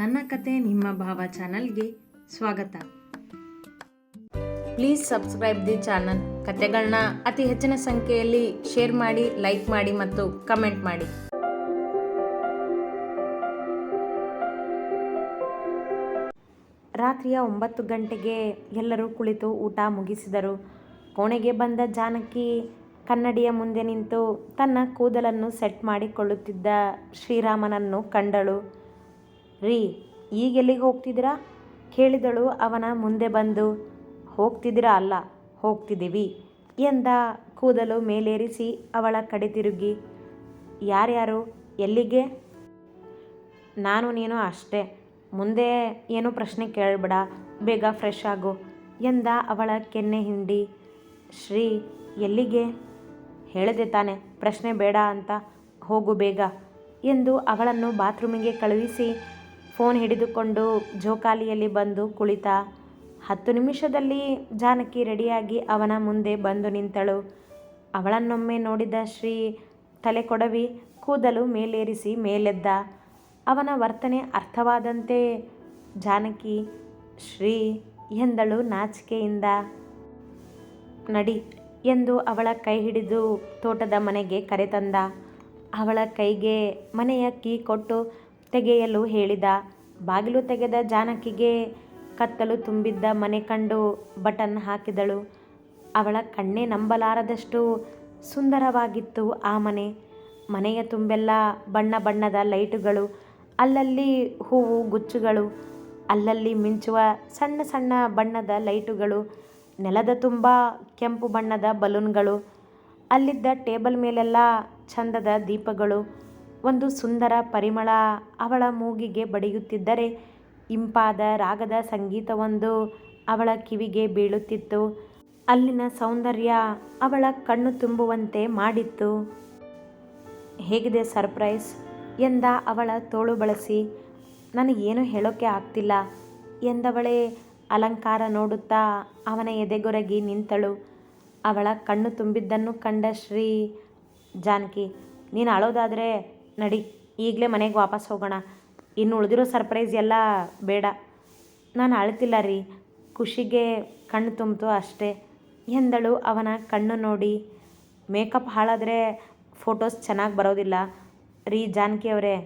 ನನ್ನ ಕತೆ ನಿಮ್ಮ ಭಾವ ಚಾನಲ್ಗೆ ಸ್ವಾಗತ. Please subscribe the channel. ಕತೆಗಳನ್ನ ಅತಿ ಹೆಚ್ಚಿನ ಸಂಖ್ಯೆಯಲ್ಲಿ ಶೇರ್ ಮಾಡಿ, ಲೈಕ್ ಮಾಡಿ ಮತ್ತು ಕಮೆಂಟ್ ಮಾಡಿ. ರಾತ್ರಿಯ ಒಂಬತ್ತು ಗಂಟೆಗೆ ಎಲ್ಲರೂ ಕುಳಿತು ಊಟ ಮುಗಿಸಿದರು. ಕೋಣೆಗೆ ಬಂದ ಜಾನಕಿ ಕನ್ನಡಿಯ ಮುಂದೆ ನಿಂತು ತನ್ನ ಕೂದಲನ್ನು ಸೆಟ್ ಮಾಡಿಕೊಳ್ಳುತ್ತಿದ್ದ ಶ್ರೀರಾಮನನ್ನು ಕಂಡಳು. ರೀ, ಈಗ ಎಲ್ಲಿಗೆ ಹೋಗ್ತಿದ್ದೀರಾ? ಕೇಳಿದಳು ಅವನ ಮುಂದೆ ಬಂದು. ಹೋಗ್ತಿದ್ದೀರಾ ಅಲ್ಲ, ಹೋಗ್ತಿದ್ದೀವಿ ಎಂದ ಕೂದಲು ಮೇಲೇರಿಸಿ ಅವಳ ಕಡೆ ತಿರುಗಿ. ಯಾರ್ಯಾರು, ಎಲ್ಲಿಗೆ? ನಾನು ನೀನು ಅಷ್ಟೇ. ಮುಂದೆ ಏನು ಪ್ರಶ್ನೆ ಕೇಳಬೇಡ, ಬೇಗ ಫ್ರೆಶ್ ಆಗು ಎಂದ ಅವಳ ಕೆನ್ನೆ ಹಿಂಡಿ. ಶ್ರೀ, ಎಲ್ಲಿಗೆ? ಹೇಳಿದೆ ತಾನೆ, ಪ್ರಶ್ನೆ ಬೇಡ ಅಂತ, ಹೋಗು ಬೇಗ ಎಂದು ಅವಳನ್ನು ಬಾತ್ರೂಮಿಗೆ ಕಳುಹಿಸಿ ಫೋನ್ ಹಿಡಿದುಕೊಂಡು ಜೋಕಾಲಿಯಲ್ಲಿ ಬಂದು ಕುಳಿತ. ಹತ್ತು ನಿಮಿಷದಲ್ಲಿ ಜಾನಕಿ ರೆಡಿಯಾಗಿ ಅವನ ಮುಂದೆ ಬಂದು ನಿಂತಳು. ಅವಳನ್ನೊಮ್ಮೆ ನೋಡಿದ ಶ್ರೀ ತಲೆ ಕೊಡವಿ ಕೂದಲು ಮೇಲೇರಿಸಿ ಮೇಲೆದ್ದ. ಅವನ ವರ್ತನೆ ಅರ್ಥವಾದಂತೆ, ಜಾನಕಿ, ಶ್ರೀ ಎಂದಳು ನಾಚಿಕೆಯಿಂದ. ನಡಿ ಎಂದು ಅವಳ ಕೈ ಹಿಡಿದು ತೋಟದ ಮನೆಗೆ ಕರೆತಂದ. ಅವಳ ಕೈಗೆ ಮನೆಯ ಕೀ ಕೊಟ್ಟು ತೆಗೆಯಲು ಹೇಳಿದ. ಬಾಗಿಲು ತೆಗೆದ ಜಾನಕಿಗೆ ಕತ್ತಲು ತುಂಬಿದ್ದ ಮನೆ ಕಂಡು ಬಟನ್ ಹಾಕಿದಳು. ಅವಳ ಕಣ್ಣೇ ನಂಬಲಾರದಷ್ಟು ಸುಂದರವಾಗಿತ್ತು ಆ ಮನೆ. ಮನೆಯ ತುಂಬೆಲ್ಲ ಬಣ್ಣ ಬಣ್ಣದ ಲೈಟುಗಳು, ಅಲ್ಲಲ್ಲಿ ಹೂವು ಗುಚ್ಚುಗಳು, ಅಲ್ಲಲ್ಲಿ ಮಿಂಚುವ ಸಣ್ಣ ಸಣ್ಣ ಬಣ್ಣದ ಲೈಟುಗಳು, ನೆಲದ ತುಂಬ ಕೆಂಪು ಬಣ್ಣದ ಬಲೂನ್ಗಳು, ಅಲ್ಲಿದ್ದ ಟೇಬಲ್ ಮೇಲೆಲ್ಲ ಚಂದದ ದೀಪಗಳು ಒಂದು ಸುಂದರ ಪರಿಮಳ ಅವಳ ಮೂಗಿಗೆ ಬಡಿಯುತ್ತಿದ್ದರೆ ಇಂಪಾದ ರಾಗದ ಸಂಗೀತವೊಂದು ಅವಳ ಕಿವಿಗೆ ಬೀಳುತ್ತಿತ್ತು. ಅಲ್ಲಿನ ಸೌಂದರ್ಯ ಅವಳ ಕಣ್ಣು ತುಂಬುವಂತೆ ಮಾಡಿತ್ತು. ಹೇಗಿದೆ ಸರ್ಪ್ರೈಸ್? ಎಂದ ಅವಳ ತೋಳು ಬಳಸಿ. ನನಗೇನು ಹೇಳೋಕ್ಕೆ ಆಗ್ತಿಲ್ಲ ಎಂದವಳೇ ಅಲಂಕಾರ ನೋಡುತ್ತಾ ಅವನ ಎದೆಗೊರಗಿ ನಿಂತಳು. ಅವಳ ಕಣ್ಣು ತುಂಬಿದ್ದನ್ನು ಕಂಡ ಶ್ರೀ ಜಾನಕಿ, ನೀನು ಅಳೋದಾದರೆ ನಡಿ, ಈಗಲೇ ಮನೆಗೆ ವಾಪಸ್ ಹೋಗೋಣ. ಇನ್ನು ಉಳಿದಿರೋ ಸರ್ಪ್ರೈಸ್ ಎಲ್ಲ ಬೇಡ. ನಾನು ಅಳ್ತಿಲ್ಲ ರೀ. ಖುಷಿಗೆ ಕಣ್ಣು ತುಂಬಿತು ಅಷ್ಟೇ. ಎಂದಳು ಅವನ ಕಣ್ಣು ನೋಡಿ. ಮೇಕಪ್ ಹಾಳಾದರೆ ಫೋಟೋಸ್ ಚೆನ್ನಾಗಿ ಬರೋದಿಲ್ಲ. ರೀ ಜಾನಕಿ ಅವರೇ,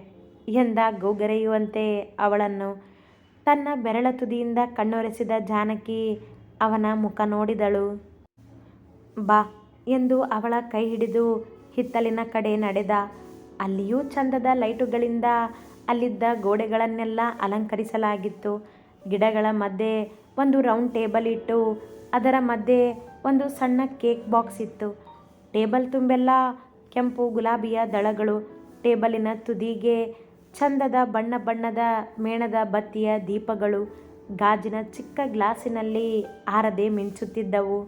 ಎಂದ ಗೋಗರೆಯುವಂತೆ ಅವಳನ್ನು. ತನ್ನ ಬೆರಳ ತುದಿಯಿಂದ ಕಣ್ಣೊರೆಸಿದ ಜಾನಕಿ ಅವನ ಮುಖ ನೋಡಿದಳು. ಬಾ, ಎಂದು ಅವಳ ಕೈ ಹಿಡಿದು ಹಿತ್ತಲಿನ ಕಡೆ ನಡೆದ. ಅಲ್ಲಿಯೂ ಚಂದದ ಲೈಟುಗಳಿಂದ ಅಲ್ಲಿದ್ದ ಗೋಡೆಗಳನ್ನೆಲ್ಲ ಅಲಂಕರಿಸಲಾಗಿತ್ತು. ಗಿಡಗಳ ಮಧ್ಯೆ ಒಂದು ರೌಂಡ್ ಟೇಬಲ್ ಇಟ್ಟು, ಅದರ ಮಧ್ಯೆ ಒಂದು ಸಣ್ಣ ಕೇಕ್ ಬಾಕ್ಸ್ ಇತ್ತು. ಟೇಬಲ್ ತುಂಬೆಲ್ಲ ಕೆಂಪು ಗುಲಾಬಿಯ ದಳಗಳು. ಟೇಬಲಿನ ತುದಿಗೆ ಚಂದದ ಬಣ್ಣ ಬಣ್ಣದ ಮೇಣದ ಬತ್ತಿಯ ದೀಪಗಳು. ಗಾಜಿನ ಚಿಕ್ಕ ಗ್ಲಾಸಿನಲ್ಲಿ ಆರದೆ ಮಿಂಚುತ್ತಿದ್ದವು.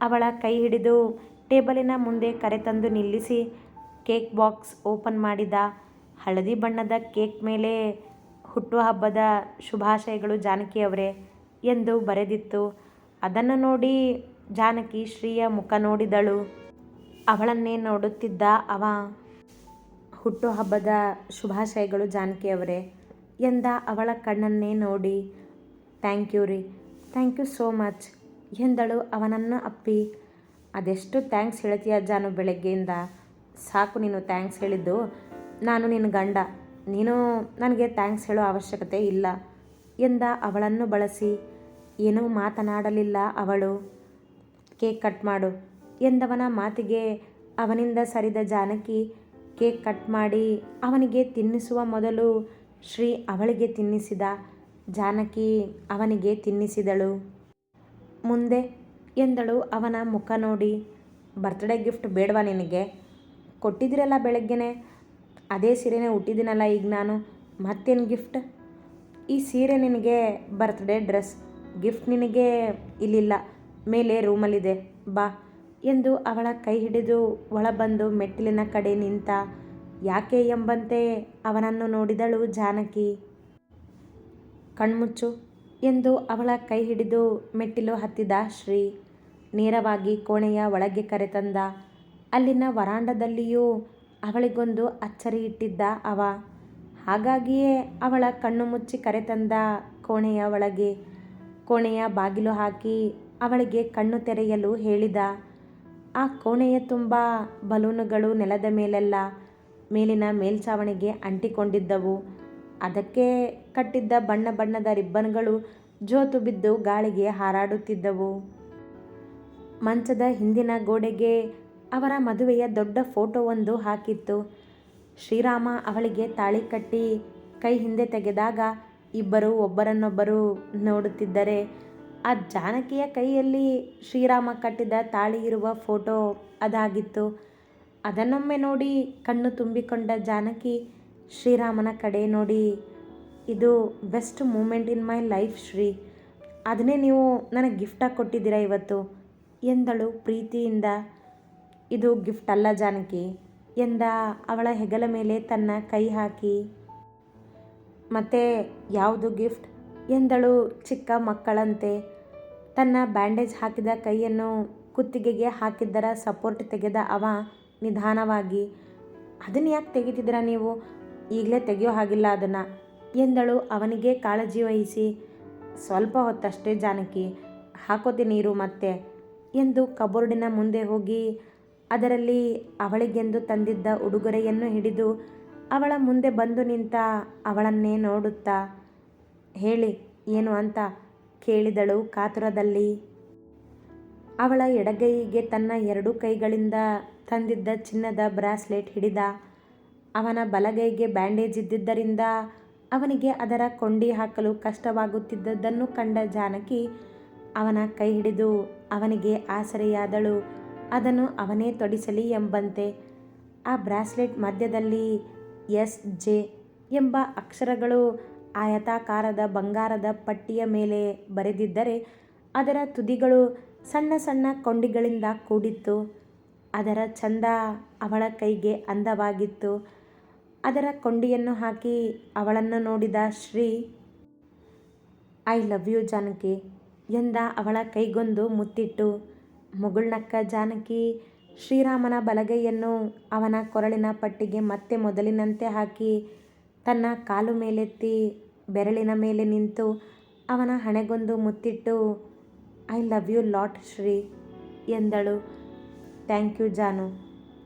ಅವಳ ಕೈ ಹಿಡಿದು ಟೇಬಲಿನ ಮುಂದೆ ಕರೆತಂದು ನಿಲ್ಲಿಸಿ ಕೇಕ್ ಬಾಕ್ಸ್ ಓಪನ್ ಮಾಡಿದ. ಹಳದಿ ಬಣ್ಣದ ಕೇಕ್ ಮೇಲೆ ಹುಟ್ಟುಹಬ್ಬದ ಶುಭಾಶಯಗಳು ಜಾನಕಿಯವರೇ ಎಂದು ಬರೆದಿತ್ತು. ಅದನ್ನು ನೋಡಿ ಜಾನಕಿ ಶ್ರೀಯ ಮುಖ ನೋಡಿದಳು. ಅವಳನ್ನೇ ನೋಡುತ್ತಿದ್ದ ಅವ ಹುಟ್ಟುಹಬ್ಬದ ಶುಭಾಶಯಗಳು ಜಾನಕಿಯವರೇ ಎಂದ ಅವಳ ಕಣ್ಣನ್ನೇ ನೋಡಿ. ಥ್ಯಾಂಕ್ ಯು ರೀ, ಥ್ಯಾಂಕ್ ಯು ಸೋ ಮಚ್ ಎಂದಳು ಅವನನ್ನು ಅಪ್ಪಿ. ಅದೆಷ್ಟು ಥ್ಯಾಂಕ್ಸ್ ಹೇಳ್ತೀಯ ಜಾನು ಬೆಳಗ್ಗೆಯಿಂದ. ಸಾಕು ನೀನು ಥ್ಯಾಂಕ್ಸ್ ಹೇಳಿದ್ದು. ನಾನು ನಿನ್ನ ಗಂಡ. ನೀನು ನನಗೆ ಥ್ಯಾಂಕ್ಸ್ ಹೇಳೋ ಅವಶ್ಯಕತೆ ಇಲ್ಲ. ಎಂದ ಅವಳನ್ನು ಬಳಸಿ. ಏನೂ ಮಾತನಾಡಲಿಲ್ಲ ಅವಳು. ಕೇಕ್ ಕಟ್ ಮಾಡು. ಎಂದವನ ಮಾತಿಗೆ ಅವನಿಂದ ಸರಿದ ಜಾನಕಿ ಕೇಕ್ ಕಟ್ ಮಾಡಿ ಅವನಿಗೆ ತಿನ್ನಿಸುವ ಮೊದಲು ಶ್ರೀ ಅವಳಿಗೆ ತಿನ್ನಿಸಿದ. ಜಾನಕಿ ಅವನಿಗೆ ತಿನ್ನಿಸಿದಳು. ಮುಂದೆ ಎಂದಳು ಅವನ ಮುಖ ನೋಡಿ. ಬರ್ತ್ಡೇ ಗಿಫ್ಟ್ ಬೇಡವಾ ನಿನಗೆ? ಕೊಟ್ಟಿದ್ದೀರಲ್ಲ ಬೆಳಗ್ಗೆನೆ? ಅದೇ ಸೀರೆನೇ ಹುಟ್ಟಿದ್ದೀನಲ್ಲ ಈಗ ನಾನು. ಮತ್ತೇನು ಗಿಫ್ಟ್ ಈ ಸೀರೆ ನಿನಗೆ ಬರ್ತ್ಡೇ ಡ್ರೆಸ್ ಗಿಫ್ಟ್ ನಿನಗೆ ಇಲ್ಲಿಲ್ಲ. ಮೇಲೆ ರೂಮಲ್ಲಿದೆ ಬಾ ಎಂದು ಅವಳ ಕೈ ಹಿಡಿದು ಒಳಬಂದು ಮೆಟ್ಟಿಲಿನ ಕಡೆ ನಿಂತ, ಯಾಕೆ ಎಂಬಂತೆ ಅವನನ್ನು ನೋಡಿದಳು ಜಾನಕಿ? ಕಣ್ಮುಚ್ಚು ಎಂದು ಅವಳ ಕೈ ಹಿಡಿದು ಮೆಟ್ಟಿಲು ಹತ್ತಿದ ಶ್ರೀ. ನೇರವಾಗಿ ಕೋಣೆಯ ಒಳಗೆ ಕರೆತಂದ ಅಲ್ಲಿನ ವರಾಂಡದಲ್ಲಿಯೂ ಅವಳಿಗೊಂದು ಅಚ್ಚರಿ ಇಟ್ಟಿದ್ದ ಅವ. ಹಾಗಾಗಿಯೇ ಅವಳ ಕಣ್ಣು ಮುಚ್ಚಿ ಕರೆತಂದ ಕೋಣೆಯ ಒಳಗೆ. ಕೋಣೆಯ ಬಾಗಿಲು ಹಾಕಿ ಅವಳಿಗೆ ಕಣ್ಣು ತೆರೆಯಲು ಹೇಳಿದ. ಆ ಕೋಣೆಯ ತುಂಬ ಬಲೂನುಗಳು ನೆಲದ ಮೇಲೆಲ್ಲ ಮೇಲಿನ ಮೇಲ್ಛಾವಣಿಗೆ ಅಂಟಿಕೊಂಡಿದ್ದವು. ಅದಕ್ಕೆ ಕಟ್ಟಿದ್ದ ಬಣ್ಣ ಬಣ್ಣದ ರಿಬ್ಬನ್ಗಳು ಜೋತು ಬಿದ್ದು ಗಾಳಿಗೆ ಹಾರಾಡುತ್ತಿದ್ದವು. ಮಂಚದ ಹಿಂದಿನ ಗೋಡೆಗೆ ಅವರ ಮದುವೆಯ ದೊಡ್ಡ ಫೋಟೋವೊಂದು ಹಾಕಿತ್ತು. ಶ್ರೀರಾಮ ಅವಳಿಗೆ ತಾಳಿ ಕಟ್ಟಿ ಕೈ ಹಿಂದೆ ತೆಗೆದಾಗ ಇಬ್ಬರು ಒಬ್ಬರನ್ನೊಬ್ಬರು ನೋಡುತ್ತಿದ್ದರೆ, ಆ ಜಾನಕಿಯ ಕೈಯಲ್ಲಿ ಶ್ರೀರಾಮ ಕಟ್ಟಿದ ತಾಳಿ ಇರುವ ಫೋಟೋ ಅದಾಗಿತ್ತು. ಅದನ್ನೊಮ್ಮೆ ನೋಡಿ ಕಣ್ಣು ತುಂಬಿಕೊಂಡ ಜಾನಕಿ ಶ್ರೀರಾಮನ ಕಡೆ ನೋಡಿ, ಇದು best moment in my life Shri, ಅದನ್ನೇ ನೀವು ನನಗೆ ಗಿಫ್ಟಾಗಿ ಕೊಟ್ಟಿದ್ದೀರಾ ಇವತ್ತು? ಎಂದಳು ಪ್ರೀತಿಯಿಂದ. ಇದು ಗಿಫ್ಟ್ ಅಲ್ಲ ಜಾನಕಿ, ಎಂದ ಅವಳ ಹೆಗಲ ಮೇಲೆ ತನ್ನ ಕೈ ಹಾಕಿ. ಮತ್ತೆ ಯಾವುದು ಗಿಫ್ಟ್? ಎಂದಳು ಚಿಕ್ಕ ಮಕ್ಕಳಂತೆ. ತನ್ನ ಬ್ಯಾಂಡೇಜ್ ಹಾಕಿದ ಕೈಯನ್ನು ಕುತ್ತಿಗೆಗೆ ಹಾಕಿದ್ದರ ಸಪೋರ್ಟ್ ತೆಗೆದ ಅವ ನಿಧಾನವಾಗಿ, ಅದನ್ನು ಯಾಕೆ ತೆಗಿತಿದ್ದೀರಾ ನೀವು? ಈಗಲೇ ತೆಗೆಯೋ ಹಾಗಿಲ್ಲ ಅದನ್ನು, ಎಂದಳು ಅವನಿಗೆ ಕಾಳಜಿ ವಹಿಸಿ. ಸ್ವಲ್ಪ ಹೊತ್ತಷ್ಟೇ ಜಾನಕಿ, ಹಾಕೋತೀನಿ ನೀರು ಮತ್ತೆ, ಎಂದು ಕಬೋರ್ಡಿನ ಮುಂದೆ ಹೋಗಿ ಅದರಲ್ಲಿ ಅವಳಿಗೆಂದು ತಂದಿದ್ದ ಉಡುಗೊರೆಯನ್ನು ಹಿಡಿದು ಅವಳ ಮುಂದೆ ಬಂದು ನಿಂತ ಅವಳನ್ನೇ ನೋಡುತ್ತಾ, ಹೇಳಿ, ಏನು ಅಂತ? ಕೇಳಿದಳು ಕಾತುರದಲ್ಲಿ. ಅವಳ ಎಡಗೈಗೆ ತನ್ನ ಎರಡು ಕೈಗಳಿಂದ ತಂದಿದ್ದ ಚಿನ್ನದ ಬ್ರಾಸ್ಲೆಟ್ ಹಿಡಿದ, ಅವನ ಬಲಗೈಗೆ ಬ್ಯಾಂಡೇಜ್ ಇದ್ದಿದ್ದರಿಂದ ಅವನಿಗೆ ಅದರ ಕೊಂಡಿ ಹಾಕಲು ಕಷ್ಟವಾಗುತ್ತಿದ್ದದ್ದನ್ನು ಕಂಡ ಜಾನಕಿ ಅವನ ಕೈ ಹಿಡಿದು ಅವನಿಗೆ ಆಸರೆಯಾದಳು. ಅದನ್ನು ಅವನೇ ತೊಡಿಸಲಿ ಎಂಬಂತೆ. ಆ ಬ್ರಾಸ್ಲೆಟ್ ಮಧ್ಯದಲ್ಲಿ ಎಸ್ ಜೆ ಎಂಬ ಅಕ್ಷರಗಳು ಆಯತಾಕಾರದ ಬಂಗಾರದ ಪಟ್ಟಿಯ ಮೇಲೆ ಬರೆದಿದ್ದರೆ ಅದರ ತುದಿಗಳು ಸಣ್ಣ ಸಣ್ಣ ಕೊಂಡಿಗಳಿಂದ ಕೂಡಿತ್ತು. ಅದರ ಚಂದ ಅವಳ ಕೈಗೆ ಅಂದವಾಗಿತ್ತು. ಅದರ ಕೊಂಡಿಯನ್ನು ಹಾಕಿ ಅವಳನ್ನು ನೋಡಿದ Shri, I love you, Janaki ಎಂದ ಅವಳ ಕೈಗೊಂದು ಮುತ್ತಿಟ್ಟು ಮುಗುಳ್ನಕ್ಕ ಜಾನಕಿ ಶ್ರೀರಾಮನ ಬಲಗೈಯನ್ನು ಅವನ ಕೊರಳಿನ ಪಟ್ಟಿಗೆ ಮತ್ತೆ ಮೊದಲಿನಂತೆ ಹಾಕಿ ತನ್ನ ಕಾಲು ಮೇಲೆತ್ತಿ ಬೆರಳಿನ ಮೇಲೆ ನಿಂತು ಅವನ ಹಣೆಗೊಂದು ಮುತ್ತಿಟ್ಟು, I love you lot Shri ಎಂದಳು. ಥ್ಯಾಂಕ್ ಯು ಜಾನು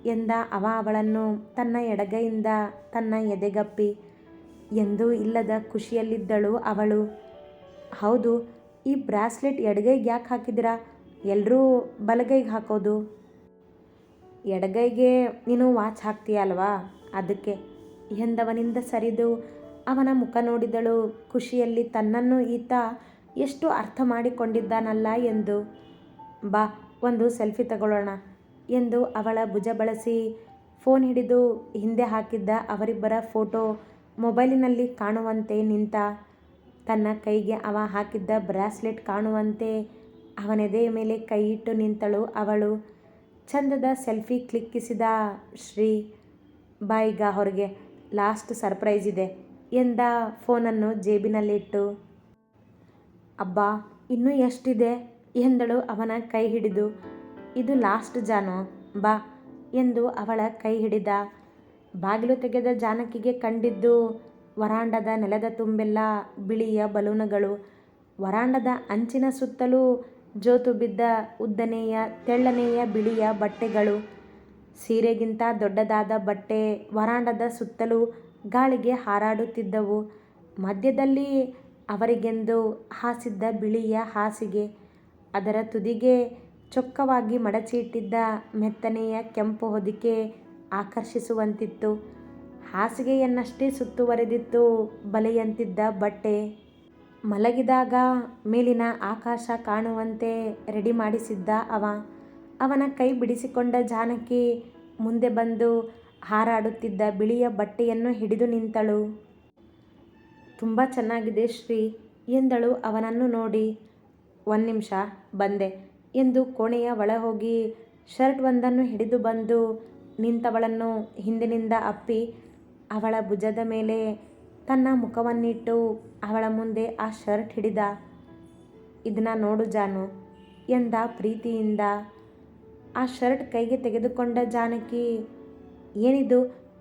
ಎಂದ ಅವ ಅವಳನ್ನು ತನ್ನ ಎಡಗೈಯಿಂದ ತನ್ನ ಎದೆಗಪ್ಪಿ. ಎಂದೂ ಇಲ್ಲದ ಖುಷಿಯಲ್ಲಿದ್ದಳು ಅವಳು. ಹೌದು, ಈ ಬ್ರಾಸ್ಲೆಟ್ ಎಡಗೈಗೆ ಯಾಕೆ ಹಾಕಿದಿರಾ ಎಲ್ಲರೂ ಬಲಗೈಗೆ ಹಾಕೋದು. ಎಡಗೈಗೆ ನೀನು ವಾಚ್ ಹಾಕ್ತೀಯ ಅಲ್ವಾ? ಅದಕ್ಕೆ ಎಂದವನಿಂದ ಸರಿದು ಅವನ ಮುಖ ನೋಡಿದಳು. ಖುಷಿಯಲ್ಲಿ ತನ್ನನ್ನು ಈತ ಎಷ್ಟು ಅರ್ಥ ಮಾಡಿಕೊಂಡಿದ್ದಾನಲ್ಲ ಎಂದು. ಬಾ, ಒಂದು ಸೆಲ್ಫಿ ತಗೊಳ್ಳೋಣ ಎಂದು ಅವಳ ಭುಜ ಬಳಸಿ ಫೋನ್ ಹಿಡಿದು ಹಿಂದೆ ಹಾಕಿದ್ದ ಅವರಿಬ್ಬರ ಫೋಟೋ ಮೊಬೈಲಿನಲ್ಲಿ ಕಾಣುವಂತೆ ನಿಂತ, ತನ್ನ ಕೈಗೆ ಅವ ಹಾಕಿದ್ದ ಬ್ರಾಸ್ಲೆಟ್ ಕಾಣುವಂತೆ ಅವನೆದೆಯ ಮೇಲೆ ಕೈಯಿಟ್ಟು ನಿಂತಳು. ಅವಳು, ಚಂದದ ಸೆಲ್ಫಿ ಕ್ಲಿಕ್ಕಿಸಿದ ಶ್ರೀ ಬಾಯಿಗ ಹೊರಗೆ, ಲಾಸ್ಟ್ ಸರ್ಪ್ರೈಸ್ ಇದೆ ಎಂದ ಫೋನನ್ನು ಜೇಬಿನಲ್ಲಿಟ್ಟು. ಅಬ್ಬಾ, ಇನ್ನೂ ಎಷ್ಟಿದೆ? ಎಂದಳು ಅವನ ಕೈ ಹಿಡಿದು. ಇದು ಲಾಸ್ಟ್ ಜಾನು, ಬಾ ಎಂದು ಅವಳ ಕೈ ಹಿಡಿದ. ಬಾಗಿಲು ತೆಗೆದ ಜಾನಕಿಗೆ ಕಂಡಿದ್ದು ವರಾಂಡದ ನೆಲದ ತುಂಬೆಲ್ಲ ಬಿಳಿಯ ಬಲೂನುಗಳು. ವರಾಂಡದ ಅಂಚಿನ ಸುತ್ತಲೂ ಜೋತು ಬಿದ್ದ ಉದ್ದನೆಯ, ತೆಳ್ಳನೆಯ ಬಿಳಿಯ ಬಟ್ಟೆಗಳು. ಸೀರೆಗಿಂತ ದೊಡ್ಡದಾದ ಬಟ್ಟೆ ವರಾಂಡದ ಸುತ್ತಲೂ ಗಾಳಿಗೆ ಹಾರಾಡುತ್ತಿದ್ದವು. ಮಧ್ಯದಲ್ಲಿ ಅವರಿಗೆಂದು ಹಾಸಿದ್ದ ಬಿಳಿಯ ಹಾಸಿಗೆ. ಅದರ ತುದಿಗೆ ಚೊಕ್ಕವಾಗಿ ಮಡಚಿಟ್ಟಿದ್ದ ಮೆತ್ತನೆಯ ಕೆಂಪು ಹೊದಿಕೆ ಆಕರ್ಷಿಸುವಂತಿತ್ತು. ಹಾಸಿಗೆಯನ್ನಷ್ಟೇ ಸುತ್ತುವರೆದಿತ್ತು ಬಲೆಯಂತಿದ್ದ ಬಟ್ಟೆ. ಮಲಗಿದಾಗ ಮೇಲಿನ ಆಕಾಶ ಕಾಣುವಂತೆ ರೆಡಿ ಮಾಡಿಸಿದ್ದ ಅವ. ಅವನ ಕೈ ಬಿಡಿಸಿಕೊಂಡ ಜಾನಕಿ ಮುಂದೆ ಬಂದು ಹಾರಾಡುತ್ತಿದ್ದ ಬಿಳಿಯ ಬಟ್ಟೆಯನ್ನು ಹಿಡಿದು ನಿಂತಳು. ತುಂಬ ಚೆನ್ನಾಗಿದೆ ಶ್ರೀ ಎಂದಳು ಅವನನ್ನು ನೋಡಿ. ಒಂದು ನಿಮಿಷ, ಬಂದೆ ಎಂದು ಕೋಣೆಯ ಒಳ ಹೋಗಿ ಶರ್ಟ್ ಒಂದನ್ನು ಹಿಡಿದು ಬಂದು ನಿಂತವಳನ್ನು ಹಿಂದಿನಿಂದ ಅಪ್ಪಿ ಅವಳ ಭುಜದ ಮೇಲೆ ತನ್ನ ಮುಖವನ್ನಿಟ್ಟು ಅವಳ ಮುಂದೆ ಆ ಶರ್ಟ್ ಹಿಡಿದ, ಇದನ್ನ ನೋಡು ಜಾನು ಎಂದ ಪ್ರೀತಿಯಿಂದ ಆ ಶರ್ಟ್ ಕೈಗೆ ತೆಗೆದುಕೊಂಡ ಜಾನಕಿ, ಏನಿದು?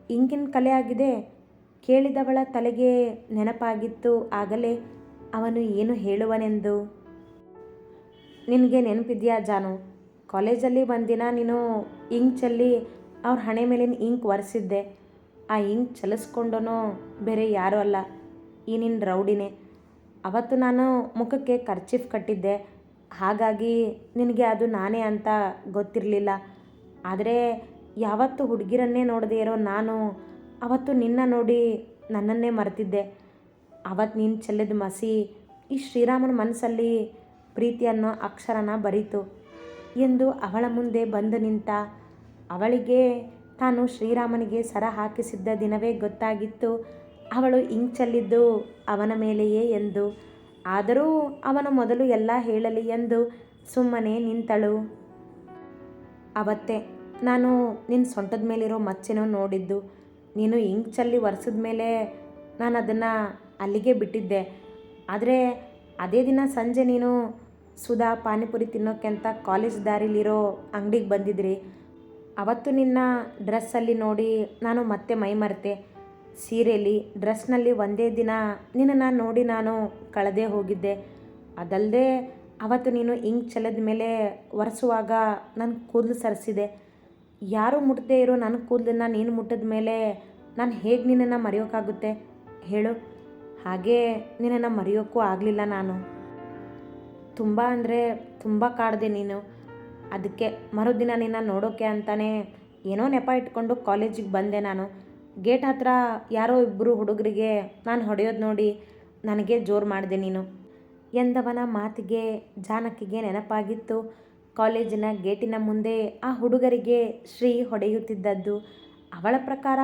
ಇಂಕಿನ ಕಲೆ ಆಗಿದೆ? ಕೇಳಿದವಳ ತಲೆಗೆ ನೆನಪಾಗಿತ್ತು, ಆಗಲೇ ಅವನು ಏನು ಹೇಳುವನೆಂದು. ನಿನಗೆ ನೆನಪಿದೆಯಾ ಜಾನು? ಕಾಲೇಜಲ್ಲಿ ಒಂದಿನ ನೀನು ಇಂಕ್ ಚೆಲ್ಲಿ ಅವ್ರ ಹಣೆ ಮೇಲಿನ ಇಂಕ್ ಒರೆಸಿದ್ದೆ. ಆ ಇಂಕ್ ಚಲಿಸ್ಕೊಂಡನೋ ಬೇರೆ ಯಾರೂ ಅಲ್ಲ. ಈ ನಿನ್ನ ರೌಡಿನೇ. ಅವತ್ತು ನಾನು ಮುಖಕ್ಕೆ ಕರ್ಚೀಫ್ ಕಟ್ಟಿದ್ದೆ. ಹಾಗಾಗಿ ನಿನಗೆ ಅದು ನಾನೇ ಅಂತ ಗೊತ್ತಿರಲಿಲ್ಲ. ಆದರೆ ಯಾವತ್ತು ಹುಡುಗಿರನ್ನೇ ನೋಡದೇ ಇರೋ ನಾನು ಅವತ್ತು ನಿನ್ನ ನೋಡಿ ನನ್ನನ್ನೇ ಮರೆತಿದ್ದೆ. ಅವತ್ತು ನೀನು ಚೆಲ್ಲದ ಮಸಿ ಈ ಶ್ರೀರಾಮನ ಮನಸ್ಸಲ್ಲಿ ಪ್ರೀತಿ ಅನ್ನೋ ಅಕ್ಷರನ ಬರೀತು. ಎಂದು ಅವಳ ಮುಂದೆ ಬಂದು ನಿಂತ ಅವಳಿಗೆ ತಾನು ಶ್ರೀರಾಮನಿಗೆ ಸರ ಹಾಕಿಸಿದ್ದ ದಿನವೇ ಗೊತ್ತಾಗಿತ್ತು. ಅವಳು ಇಂಕ್ ಚೆಲ್ಲಿದ್ದು ಅವನ ಮೇಲೆಯೇ ಎಂದು. ಆದರೂ ಅವನು ಮೊದಲು ಎಲ್ಲ ಹೇಳಲಿ ಎಂದು ಸುಮ್ಮನೆ ನಿಂತಳು. ಅವತ್ತೆ, ನಾನು ನಿನ್ನ ಸೊಂಟದ ಮೇಲಿರೋ ಮಚ್ಚೆನೋ ನೋಡಿದ್ದು. ನೀನು ಇಂಕ್ ಚೆಲ್ಲಿ ಒರೆಸಿದ ಮೇಲೆ ನಾನು ಅದನ್ನು ಅಲ್ಲಿಗೆ ಬಿಟ್ಟಿದ್ದೆ. ಆದರೆ ಅದೇ ದಿನ ಸಂಜೆ ನೀನು ಸುಧಾ ಪಾನಿಪುರಿ ತಿನ್ನೋಕ್ಕೆ ಅಂತ ಕಾಲೇಜ್ ದಾರಿಲಿರೋ ಅಂಗಡಿಗೆ ಬಂದಿದ್ರಿ. ಅವತ್ತು ನಿನ್ನ ಡ್ರೆಸ್ಸಲ್ಲಿ ನೋಡಿ ನಾನು ಮತ್ತೆ ಮೈ ಮರೆತೆ ಸೀರೆಯಲ್ಲಿ ಡ್ರೆಸ್ನಲ್ಲಿ ಒಂದೇ ದಿನ ನಿನ್ನನ್ನು ನೋಡಿ ನಾನು ಕಳೆದೇ ಹೋಗಿದ್ದೆ. ಅದಲ್ಲದೆ ಅವತ್ತು ನೀನು ಇಂಕ್ ಚೆಲ್ಲದ ಮೇಲೆ ಒರೆಸುವಾಗ ನನ್ನ ಕೂದಲು ಸರಿಸಿದೆ. ಯಾರು ಮುಟ್ಟದೇ ಇರೋ ನನ್ನ ಕೂದಲನ್ನ ನೀನು ಮುಟ್ಟಿದ ಮೇಲೆ ನಾನು ಹೇಗೆ ನಿನ್ನನ್ನು ಮರೆಯೋಕ್ಕಾಗುತ್ತೆ ಹೇಳು. ಹಾಗೇ ನಿನ್ನನ್ನು ಮರೆಯೋಕ್ಕೂ ಆಗಲಿಲ್ಲ ನಾನು. ತುಂಬ ಅಂದರೆ ತುಂಬ ಕಾಡಿದೆ ನೀನು. ಅದಕ್ಕೆ ಮರುದಿನ ನಿನ್ನ ನೋಡೋಕ್ಕೆ ಅಂತಾನೆ ಏನೋ ನೆಪ ಇಟ್ಕೊಂಡು ಕಾಲೇಜಿಗೆ ಬಂದೆ ನಾನು. ಗೇಟ್ ಹತ್ರ ಯಾರೋ ಇಬ್ಬರು ಹುಡುಗರಿಗೆ ನಾನು ಹೊಡೆಯೋದು ನೋಡಿ ನನಗೆ ಜೋರು ಮಾಡಿದೆ ನೀನು. ಎಂದವನ ಮಾತಿಗೆ ಜಾನಕಿಗೆ ನೆನಪಾಗಿತ್ತು. ಕಾಲೇಜಿನ ಗೇಟಿನ ಮುಂದೆ ಆ ಹುಡುಗರಿಗೆ ಶ್ರೀ ಹೊಡೆಯುತ್ತಿದ್ದದ್ದು. ಅವಳ ಪ್ರಕಾರ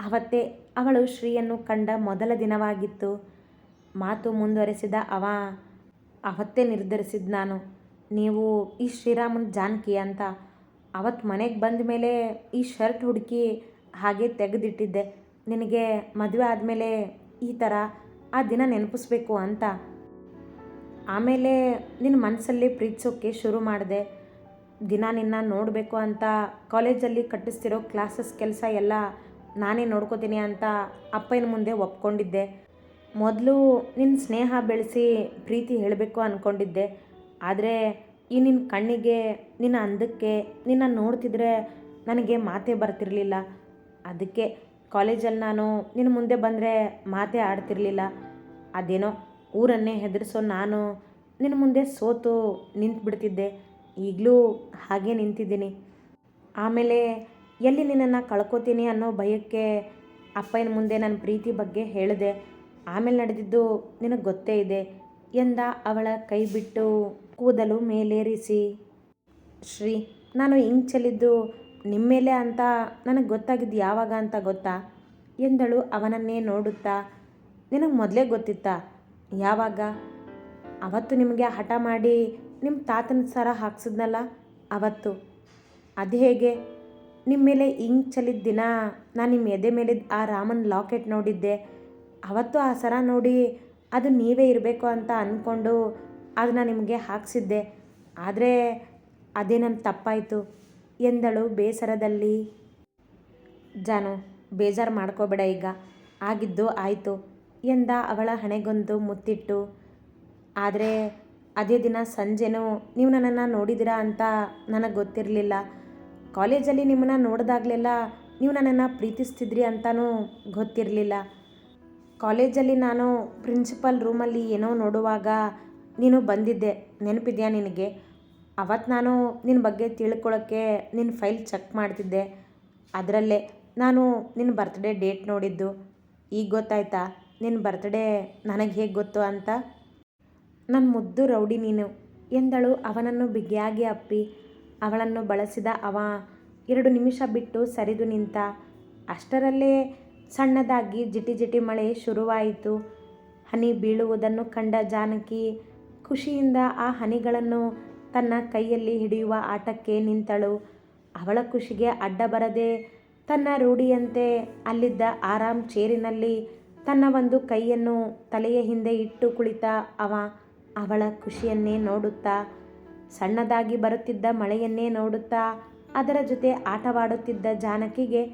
ಅವತ್ತೇ ಅವಳು ಶ್ರೀಯನ್ನು ಕಂಡ ಮೊದಲ ದಿನವಾಗಿತ್ತು. ಮಾತು ಮುಂದುವರೆಸಿದ ಅವ ಅವತ್ತೇ ನಿರ್ಧರಿಸಿದ ನಾನು. ನೀವು ಈ ಶ್ರೀರಾಮನ ಜಾನಕಿ ಅಂತ ಅವತ್ತು ಮನೆಗೆ ಬಂದ ಮೇಲೆ ಈ ಶರ್ಟ್ ಹುಡುಕಿ ಹಾಗೆ ತೆಗೆದಿಟ್ಟಿದ್ದೆ. ನಿನಗೆ ಮದುವೆ ಆದಮೇಲೆ ಈ ಥರ ಆ ದಿನ ನೆನಪಿಸ್ಬೇಕು ಅಂತ. ಆಮೇಲೆ ನಿನ್ನ ಮನಸ್ಸಲ್ಲಿ ಪ್ರೀತಿಸೋಕ್ಕೆ ಶುರು ಮಾಡಿದೆ. ದಿನ ನಿನ್ನ ನೋಡಬೇಕು ಅಂತ ಕಾಲೇಜಲ್ಲಿ ಕಟ್ಟಿಸ್ತಿರೋ ಕ್ಲಾಸಸ್ ಕೆಲಸ ಎಲ್ಲ ನಾನೇ ನೋಡ್ಕೋತೀನಿ ಅಂತ ಅಪ್ಪನ ಮುಂದೆ ಒಪ್ಕೊಂಡಿದ್ದೆ. ಮೊದಲು ನಿನ್ನ ಸ್ನೇಹ ಬೆಳೆಸಿ ಪ್ರೀತಿ ಹೇಳಬೇಕು ಅಂದ್ಕೊಂಡಿದ್ದೆ ಆದರೆ ಈ ನಿನ್ನ ಕಣ್ಣಿಗೆ, ನಿನ್ನ ಅಂದಕ್ಕೆ, ನಿನ್ನ ನೋಡ್ತಿದ್ರೆ ನನಗೆ ಮಾತೇ ಬರ್ತಿರಲಿಲ್ಲ. ಅದಕ್ಕೆ ಕಾಲೇಜಲ್ಲಿ ನಾನು ನಿನ್ನ ಮುಂದೆ ಬಂದರೆ ಮಾತೇ ಆಡ್ತಿರಲಿಲ್ಲ. ಅದೇನೋ ಊರನ್ನೇ ಹೆದರಿಸೋ ನಾನು ನಿನ್ನ ಮುಂದೆ ಸೋತು ನಿಂತು ಬಿಡ್ತಿದ್ದೆ ಈಗಲೂ ಹಾಗೆ ನಿಂತಿದ್ದೀನಿ. ಆಮೇಲೆ ಎಲ್ಲಿ ನಿನ್ನನ್ನು ಕಳ್ಕೊತೀನಿ ಅನ್ನೋ ಭಯಕ್ಕೆ ಅಪ್ಪನ ಮುಂದೆ ನನ್ನ ಪ್ರೀತಿ ಬಗ್ಗೆ ಹೇಳಿದೆ. ಆಮೇಲೆ ನಡೆದಿದ್ದು ನಿನಗೆ ಗೊತ್ತೇ ಇದೆ ಎಂದ ಅವಳ ಕೈ ಬಿಟ್ಟು ಕೂದಲು ಮೇಲೇರಿಸಿ, ಶ್ರೀ, ನಾನು ಹಿಂಗೆ ಚೆಲ್ಲಿದ್ದು ನಿಮ್ಮ ಮೇಲೆ ಅಂತ ನನಗೆ ಗೊತ್ತಾಗಿದ್ದು ಯಾವಾಗ ಅಂತ ಗೊತ್ತಾ? ಎಂದಳು ಅವನನ್ನೇ ನೋಡುತ್ತಾ, ನಿನಗೆ ಮೊದಲೇ ಗೊತ್ತಿತ್ತಾ? ಯಾವಾಗ? ಅವತ್ತು ನಿಮಗೆ ಹಠ ಮಾಡಿ ನಿಮ್ಮ ತಾತನ ಸರ ಹಾಕ್ಸಿದ್ನಲ್ಲ, ಅವತ್ತು. ಅದು ಹೇಗೆ? ನಿಮ್ಮ ಮೇಲೆ ಹಿಂಗೆ ಚೆಲ್ಲಿದ ದಿನ ನಾನು ನಿಮ್ಮ ಎದೆ ಮೇಲಿದ್ದ ಆ ರಾಮನ್ ಲಾಕೆಟ್ ನೋಡಿದ್ದೆ. ಅವತ್ತು ಆ ಸರ ನೋಡಿ ಅದು ನೀವೇ ಇರಬೇಕು ಅಂತ ಅಂದ್ಕೊಂಡು ಅದನ್ನ ನಿಮಗೆ ಹಾಕ್ಸಿದ್ದೆ. ಆದರೆ ಅದೇ ನನ್ನ ತಪ್ಪಾಯಿತು? ಎಂದಳು ಬೇಸರದಲ್ಲಿ. ಜಾನು, ಬೇಜಾರು ಮಾಡ್ಕೋಬೇಡ ಈಗ. ಆಗಿದ್ದು ಆಯಿತು ಎಂದ ಅವಳ ಹಣೆಗೊಂದು ಮುತ್ತಿಟ್ಟು. ಆದರೆ ಅದೇ ದಿನ ಸಂಜೆನೂ ನೀವು ನನ್ನನ್ನು ನೋಡಿದಿರಾ ಅಂತ ನನಗೆ ಗೊತ್ತಿರಲಿಲ್ಲ. ಕಾಲೇಜಲ್ಲಿ ನಿಮ್ಮನ್ನು ನೋಡಿದಾಗಲೆಲ್ಲ ನೀವು ನನ್ನನ್ನು ಪ್ರೀತಿಸ್ತಿದ್ರಿ ಅಂತಲೂ ಗೊತ್ತಿರಲಿಲ್ಲ. ಕಾಲೇಜಲ್ಲಿ ನಾನು ಪ್ರಿನ್ಸಿಪಲ್ ರೂಮಲ್ಲಿ ಏನೋ ನೋಡುವಾಗ ನೀನು ಬಂದಿದ್ದೆ, ನೆನಪಿದೆಯಾ ನಿನಗೆ? ಅವತ್ತು ನಾನು ನಿನ್ನ ಬಗ್ಗೆ ತಿಳ್ಕೊಳ್ಳೋಕ್ಕೆ ನಿನ್ನ ಫೈಲ್ ಚೆಕ್ ಮಾಡ್ತಿದ್ದೆ. ಅದರಲ್ಲೇ ನಾನು ನಿನ್ನ ಬರ್ತ್ಡೇ ಡೇಟ್ ನೋಡಿದ್ದು. ಈಗ ಗೊತ್ತಾಯ್ತಾ? ನಿನ್ನ ಬರ್ತ್ಡೇ ನನಗೆ ಹೇಗೆ ಗೊತ್ತು ಅಂತ? ನನ್ನ ಮುದ್ದು ರೌಡಿ ನೀನು. ಎಂದಳು ಅವನನ್ನು ಬಿಗಿಯಾಗಿ ಅಪ್ಪಿ. ಅವಳನ್ನು ಬಳಸಿದ ಅವ ಎರಡು ನಿಮಿಷ ಬಿಟ್ಟು ಸರಿದು ನಿಂತ. ಅಷ್ಟರಲ್ಲೇ ಸಣ್ಣದಾಗಿ ಜಿಟಿ ಜಿಟಿ ಮಳೆ ಶುರುವಾಯಿತು. ಹನಿ ಬೀಳುವುದನ್ನು ಕಂಡ ಜಾನಕಿ ಖುಷಿಯಿಂದ ಆ ಹನಿಗಳನ್ನು ತನ್ನ ಕೈಯಲ್ಲಿ ಹಿಡಿಯುವ ಆಟಕ್ಕೆ ನಿಂತಳು. ಅವಳ ಖುಷಿಗೆ ಅಡ್ಡ ಬರದೆ ತನ್ನ ರೂಢಿಯಂತೆ ಅಲ್ಲಿದ್ದ ಆರಾಮ್ ಚೇರಿನಲ್ಲಿ ತನ್ನ ಒಂದು ಕೈಯನ್ನು ತಲೆಯ ಹಿಂದೆ ಇಟ್ಟು ಕುಳಿತ ಅವ ಅವಳ ಖುಷಿಯನ್ನೇ ನೋಡುತ್ತಾ, ಸಣ್ಣದಾಗಿ ಬರುತ್ತಿದ್ದ ಮಳೆಯನ್ನೇ ನೋಡುತ್ತಾ, ಅದರ ಜೊತೆ ಆಟವಾಡುತ್ತಿದ್ದ ಜಾನಕಿಗೆ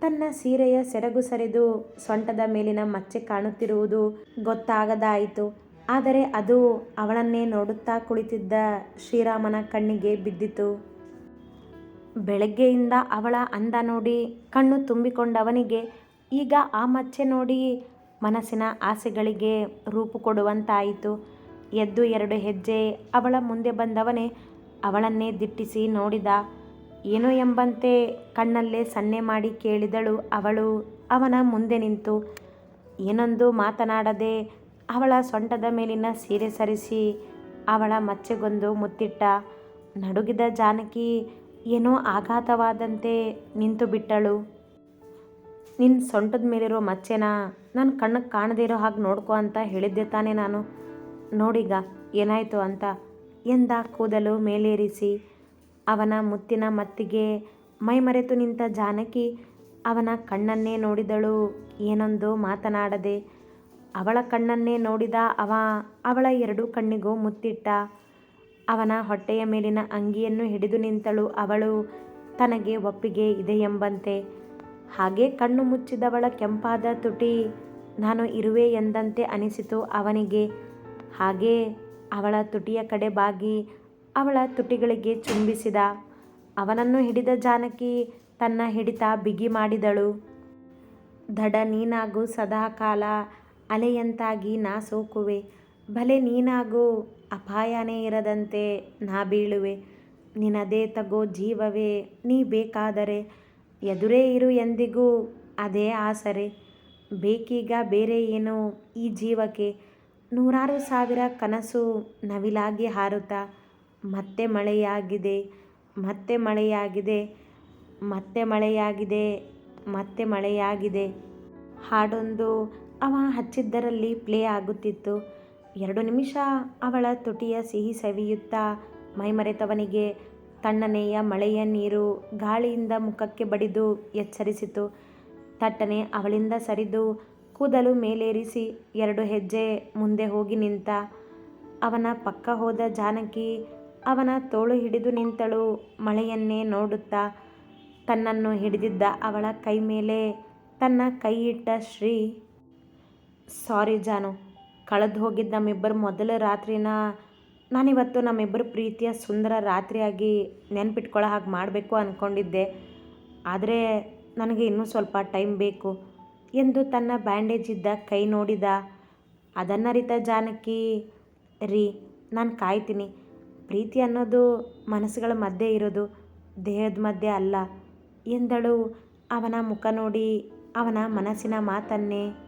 ತನ್ನ ಸೀರೆಯ ಸೆರಗು ಸರಿದು ಸೊಂಟದ ಮೇಲಿನ ಮಚ್ಚೆ ಕಾಣುತ್ತಿರುವುದು ಗೊತ್ತಾಗದಾಯಿತು. ಆದರೆ ಅದು ಅವಳನ್ನೇ ನೋಡುತ್ತಾ ಕುಳಿತಿದ್ದ ಶ್ರೀರಾಮನ ಕಣ್ಣಿಗೆ ಬಿದ್ದಿತು. ಬೆಳಗ್ಗೆಯಿಂದ ಅವಳ ಅಂದ ನೋಡಿ ಕಣ್ಣು ತುಂಬಿಕೊಂಡವನಿಗೆ, ಈಗ ಆ ಮಚ್ಚೆ ನೋಡಿ ಮನಸ್ಸಿನ ಆಸೆಗಳಿಗೆ ರೂಪು ಕೊಡುವಂತಾಯಿತು. ಎದ್ದು ಎರಡು ಹೆಜ್ಜೆ ಅವಳ ಮುಂದೆ ಬಂದವನೇ ಅವಳನ್ನೇ ದಿಟ್ಟಿಸಿ ನೋಡಿದ. ಏನೋ ಎಂಬಂತೆ ಕಣ್ಣಲ್ಲೇ ಸನ್ನೆ ಮಾಡಿ ಕೇಳಿದಳು ಅವಳು. ಅವನ ಮುಂದೆ ನಿಂತು, ಏನೊಂದು ಮಾತನಾಡದೆ ಅವಳ ಸೊಂಟದ ಮೇಲಿನ ಸೀರೆ ಸರಿಸಿ ಅವಳ ಮಚ್ಚೆಗೊಂದು ಮುತ್ತಿಟ್ಟ, ನಡುಗಿದ ಜಾನಕಿ, ಏನೋ ಆಘಾತವಾದಂತೆ ನಿಂತು ಬಿಟ್ಟಳು. ನಿನ್ನ ಸೊಂಟದ ಮೇಲಿರೋ ಮಚ್ಚೆನ ನನ್ನ ಕಣ್ಣಿಗೆ ಕಾಣದೇ ಇರೋ ಹಾಗೆ ನೋಡ್ಕೋ ಅಂತ ಹೇಳಿದ್ದೆ ತಾನೇ ನಾನು. ನೋಡಿಗ ಏನಾಯಿತು ಅಂತ ಎಂದ ಕೂದಲು ಮೇಲೇರಿಸಿ, ಅವನ ಮುತ್ತಿನ ಮತ್ತಿಗೆ ಮೈಮರೆತು ನಿಂತ ಜಾನಕಿ ಅವನ ಕಣ್ಣನ್ನೇ ನೋಡಿದಳು. ಏನೊಂದು ಮಾತನಾಡದೆ ಅವಳ ಕಣ್ಣನ್ನೇ ನೋಡಿದ ಅವ, ಅವಳ ಎರಡು ಕಣ್ಣಿಗೂ ಮುತ್ತಿಟ್ಟ. ಅವನ ಹೊಟ್ಟೆಯ ಮೇಲಿನ ಅಂಗಿಯನ್ನು ಹಿಡಿದು ನಿಂತಳು ಅವಳು, ತನಗೆ ಒಪ್ಪಿಗೆ ಇದೆ ಎಂಬಂತೆ. ಹಾಗೆ ಕಣ್ಣು ಮುಚ್ಚಿದವಳ ಕೆಂಪಾದ ತುಟಿ, ನಾನು ಇರುವೆ ಎಂದಂತೆ ಅನಿಸಿತು ಅವನಿಗೆ. ಹಾಗೆ ಅವಳ ತುಟಿಯ ಕಡೆ ಬಾಗಿ ಅವಳ ತುಟಿಗಳಿಗೆ ಚುಂಬಿಸಿದ. ಅವನನ್ನು ಹಿಡಿದ ಜಾನಕಿ ತನ್ನ ಹಿಡಿತ ಬಿಗಿ ಮಾಡಿದಳು. ದಡ ನೀನಾಗು ಸದಾಕಾಲ ಅಲೆಯಂತಾಗಿ ನಾ ಸೋಕುವೆ. ಭಲೆ ನೀನಾಗು ಅಪಾಯನೇ ಇರದಂತೆ ನಾ ಬೀಳುವೆ. ನಿನದೇ ತಗೋ ಜೀವವೇ, ನೀ ಬೇಕಾದರೆ ಎದುರೇ ಇರು ಎಂದಿಗೂ ಅದೇ ಆಸರೆ. ಬೇಕೀಗ ಬೇರೆ ಏನು ಈ ಜೀವಕ್ಕೆ? ನೂರಾರು ಸಾವಿರ ಕನಸು ನವಿಲಾಗಿ ಹಾರುತ್ತಾ? ಮತ್ತೆ ಮಳೆಯಾಗಿದೆ ಮತ್ತೆ ಮಳೆಯಾಗಿದೆ ಮತ್ತೆ ಮಳೆಯಾಗಿದೆ ಮತ್ತೆ ಮಳೆಯಾಗಿದೆ. ಹಾಡೊಂದು ಅವ ಹಚ್ಚಿದ್ದರಲ್ಲಿ ಪ್ಲೇ ಆಗುತ್ತಿತ್ತು. ಎರಡು ನಿಮಿಷ ಅವಳ ತುಟಿಯ ಸಿಹಿ ಸವಿಯುತ್ತಾ ಮೈಮರೆತವನಿಗೆ ತಣ್ಣನೆಯ ಮಳೆಯ ನೀರು ಗಾಳಿಯಿಂದ ಮುಖಕ್ಕೆ ಬಡಿದು ಎಚ್ಚರಿಸಿತು. ತಟ್ಟನೆ ಅವಳಿಂದ ಸರಿದು ಕೂದಲು ಮೇಲೇರಿಸಿ ಎರಡು ಹೆಜ್ಜೆ ಮುಂದೆ ಹೋಗಿ ನಿಂತ ಅವನ ಪಕ್ಕ ಹೋದ ಜಾನಕಿ ಅವನ ತೋಳು ಹಿಡಿದು ನಿಂತಳು ಮಳೆಯನ್ನೇ ನೋಡುತ್ತಾ ತನ್ನನ್ನು ಹಿಡಿದಿದ್ದ ಅವಳ ಕೈ ಮೇಲೆ ತನ್ನ ಕೈಯಿಟ್ಟ ಶ್ರೀ ಸಾರಿ ಜಾನು. ಕಳೆದು ಹೋಗಿದ್ದ ನಮ್ಮಿಬ್ಬರ ಮೊದಲ ರಾತ್ರಿನ ನಾನಿವತ್ತು ನಮ್ಮಿಬ್ಬರ ಪ್ರೀತಿಯ ಸುಂದರ ರಾತ್ರಿಯಾಗಿ ನೆನ್ಪಿಟ್ಕೊಳ್ಳೋ ಹಾಗೆ ಮಾಡಬೇಕು ಅಂದ್ಕೊಂಡಿದ್ದೆ ಆದರೆ ನನಗೆ ಇನ್ನೂ ಸ್ವಲ್ಪ ಟೈಮ್ ಬೇಕು ಎಂದು ತನ್ನ ಬ್ಯಾಂಡೇಜ್ ಇದ್ದ ಕೈ ನೋಡಿದ. ಅದನ್ನರಿತ ಜಾನಕಿ, ರೀ, ನಾನು ಕಾಯ್ತೀನಿ. ಪ್ರೀತಿ ಅನ್ನೋದು ಮನಸ್ಸುಗಳ ಮಧ್ಯೆ ಇರೋದು, ದೇಹದ ಮಧ್ಯೆ ಅಲ್ಲ ಎಂದಳು. ಅವನ ಮುಖ ನೋಡಿ ಅವನ ಮನಸ್ಸಿನ ಮಾತನ್ನೇ